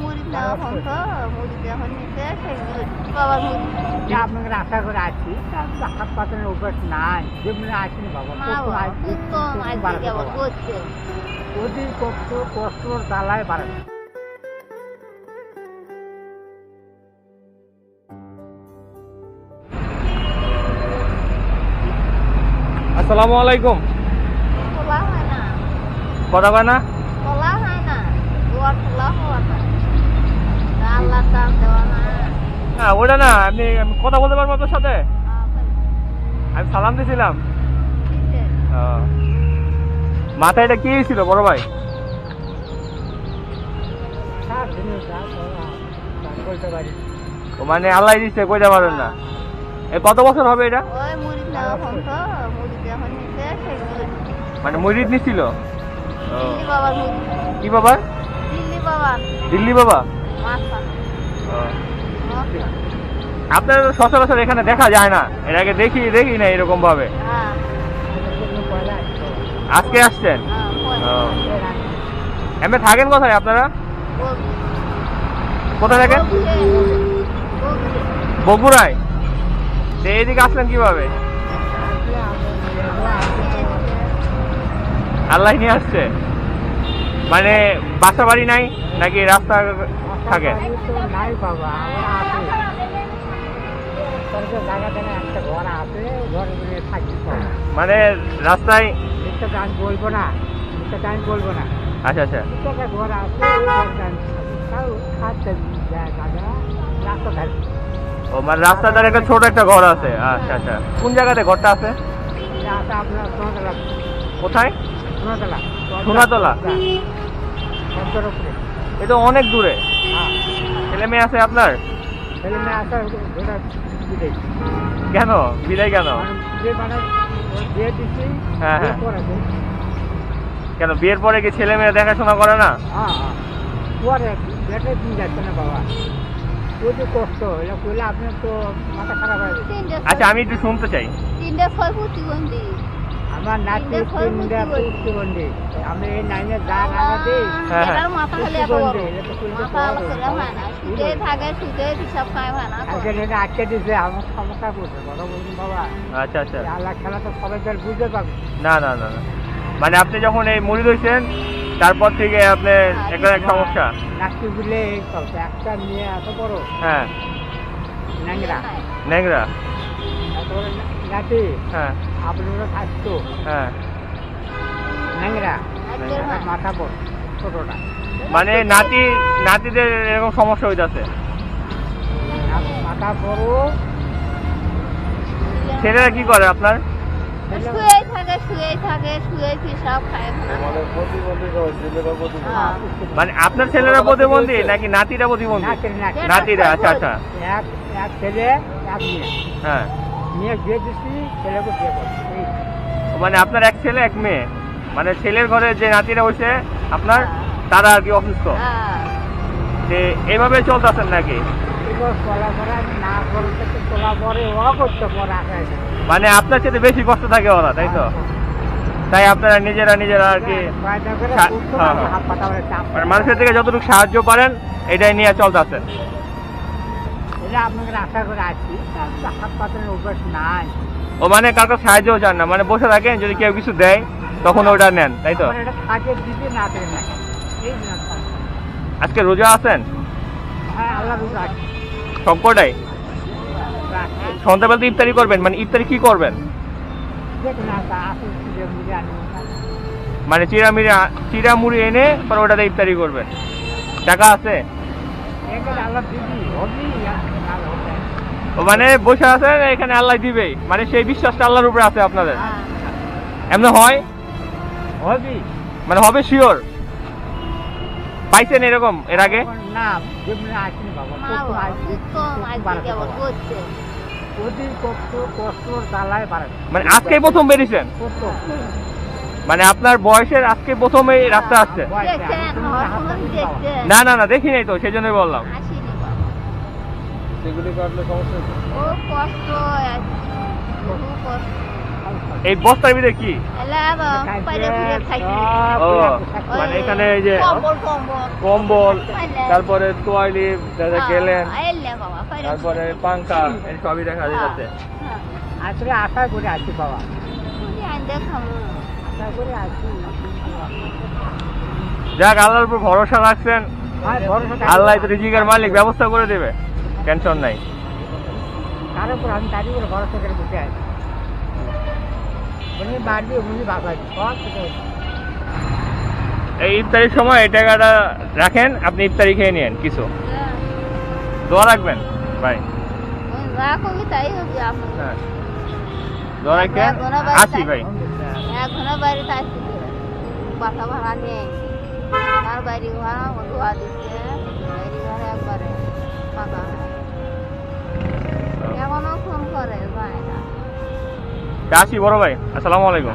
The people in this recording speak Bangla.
মুড়ি দেওয়া এখন তো মুড়ি যখন নিতে সেই মুড়ি বাবার মুড়ি আপনাকে আশা করে আছি হাত পাতানোর অভ্যাস নাই যেমনি আসেনি বাবা মা কত বাবা আসবে, উত্তম কত আজকে বাড়বে আবার বাবা। করছে? অধিক কষ্ট জ্বালায় বাড়ে আসসালামু আলাইকুম। হয় না। কথা কয় না? হয় না। দুয়ার খোলা না। হ্যাঁ ওটা না আপনি আমি কথা বলতে পারব আপনার সাথে? আমি সালাম দিয়েছিলাম ও। মাথায় এটা কি ছিল বড় ভাই? মানে আল্লাহ দিচ্ছে কইতে পারেন না। এ কত বছর হবে এটা? মানে মুরিদ নিছিল? কি বাবা দিল্লি বাবার। দিল্লি বাবা? আপনার সচরাচর এখানে দেখা যায় না। এর আগে দেখি দেখি না এরকম ভাবে। আজকে আসছেন। এমনি থাকেন কোথায় আপনারা? কোথায় থাকেন? বগুড়ায়। তো এইদিকে আসলেন কীভাবে? আল্লাহ নিয়ে আসছে। মানে বাসা বাড়ি নাই নাকি রাস্তা থাকে? নাই বাবা মানে রাস্তায় গান বলব না গান বলব না। আচ্ছা আচ্ছা। ঘর আছে ও মানে রাস্তার ধারে একটা ছোট একটা ঘর আছে। আচ্ছা আচ্ছা। কোন জায়গাতে ঘরটা আছে? কোথায়? সোনাতলা। সোনাতলা? এ তো অনেক দূরে। হ্যাঁ। ছেলে মেয়ে আছে আপনার? ছেলে মেয়ে আসা কেন? বিদায় কেন? হ্যাঁ, হ্যাঁ। কেন বিয়ের পরে কি ছেলে মেয়ে দেখাশোনা করে না? হ্যাঁ হ্যাঁ। পরে বেটে দিন যাচ্ছে না বাবা। প্রচুর কষ্ট এটা করলে আপনার তো মাথা খারাপ হয়ে যাবে। আচ্ছা আমি একটু শুনতে চাই। তিনটে ছয় আমার নাতি তিনটে পুষ্টিবন্ধী আমি এই নাইনের যা লাগা দিই হ্যাঁ, হ্যাঁ। মাথা খালি হয় থাকে হিসাব খায় হয় না আজকে এটা আটকে দিছে আমার সমস্যা করছে বড় বলুন বাবা। আচ্ছা আচ্ছা। আল্লাহ খেলা তো সবাই তো আর বুঝতে পারবে না। না না না মানে আপনি যখন এই মুড়ি হয়েছেন তারপর থেকে আপনার একটা এক সমস্যা। বুঝলে একটা মেয়ে এত বড়। হ্যাঁ। ন্যাংরা। ন্যাংরা। নাতি হ্যাঁ। আপনারও থাকতো। হ্যাঁ। ন্যাংরা। মাথা বড় ছোটটা। মানে নাতি নাতিদের এরকম সমস্যা হইতাছে। মাথা বড়। ছেলেরা কি করে আপনার? শুয়েই থাকে শুয়েই থাকে শুয়ে হিসাব খায় হয়। মানে আপনার ছেলেরা প্রতিবন্ধী নাকি নাতিরা প্রতিবন্ধী? নাতিরা আচ্ছা আচ্ছা। এক এক ছেলে এক মেয়ে। হ্যাঁ। মেয়ে বিয়ে দিচ্ছি ছেলেকে বিয়ে করছি মানে আপনার এক ছেলে এক মেয়ে। মানে ছেলের ঘরে যে নাতিরা হয়েছে আপনার তারা আর কি অসুস্থ। হ্যাঁ। যে এইভাবে চলতেছেন নাকি? মানে আপনার সাথে বেশি কষ্ট থাকে ওরা তাই তো? তাই আপনারা নিজেরা নিজেরা আর কি হ্যাঁ, হ্যাঁ। মানে মানুষের থেকে যতটুকু সাহায্য পারেন এটাই নিয়ে চলতেছেন এটা আপনাকে আশা করে আছি। হাত পাতানোর অভ্যাস নাই। ও মানে কারও সাহায্য চান না মানে বসে থাকেন যদি কেউ কিছু দেয় তখন ওটা নেন তাই তো? এটা থাকে দিতে না দেবে না এই আজকে রোজা আছেন? হ্যাঁ আল্লাহ রুজা আছে সবকটাই। সন্ধ্যাবেলা তো ইফতারি করবেন মানে ইফতারি কি করবেন? মানে চিরা মিরা চিরা মুড়ি এনে পরে ওটাতে ইফতারি করবেন। টাকা আছে? আল্লাহ দিদি হবি আল্লাহ হবে। ও মানে বসে আছেন এখানে আল্লাহ দিবেই মানে সেই বিশ্বাসটা আল্লাহর উপরে আছে আপনাদের। হ্যাঁ। এমনি হয়? হবি। মানে হবে শিওর পাইছেন এরকম এর আগে? না আজকে মানে আজকেই প্রথম বেরিয়েছেন? মানে আপনার বয়সের আজকে প্রথম এই রাস্তা আসছে না না না দেখি নাই তো সেই জন্যই বললাম। সেগুলি কাটলে সমস্যা ও কষ্ট আছে বহু কষ্ট। এই বস্তার ভিতরে কি? ও মানে এখানে এই যে কম্বল তারপরে তোয়ালি গেলেন এলে বাবা বাইরে তারপরে পাঙ্খা এই সবই দেখা যাচ্ছে। হ্যাঁ। আসলে আশা করে আছি বাবা। যাক আল্লাহর উপর ভরসা রাখছেন। হ্যাঁ। আল্লাহ তো রিজিকের মালিক ব্যবস্থা করে দেবে। টেনশন নাই। তার উপর আমি তারই উপরে ভরসা করে বসে আছি। উনি বাড়বি উনি বাবা সব কিছু এই ইফতারির সময় এই টাকাটা রাখেন আপনি ইফতারি খেয়ে নিন কিছু। দোয়া রাখবেন। ভাই রাখো কি তাই হবে আপনার হ্যাঁ। দোয়া রাখেন। আসি ভাই এক ঘণ্টা বাইরে থাকছি বাসা ভাড়া নেই। তার বাইরে ভাড়া ধোয়া দিচ্ছে। বাইরে ভাড়া একবারে ফাঁকা এখনও ফোন করে না। আসি বড় ভাই আসসালামু আলাইকুম।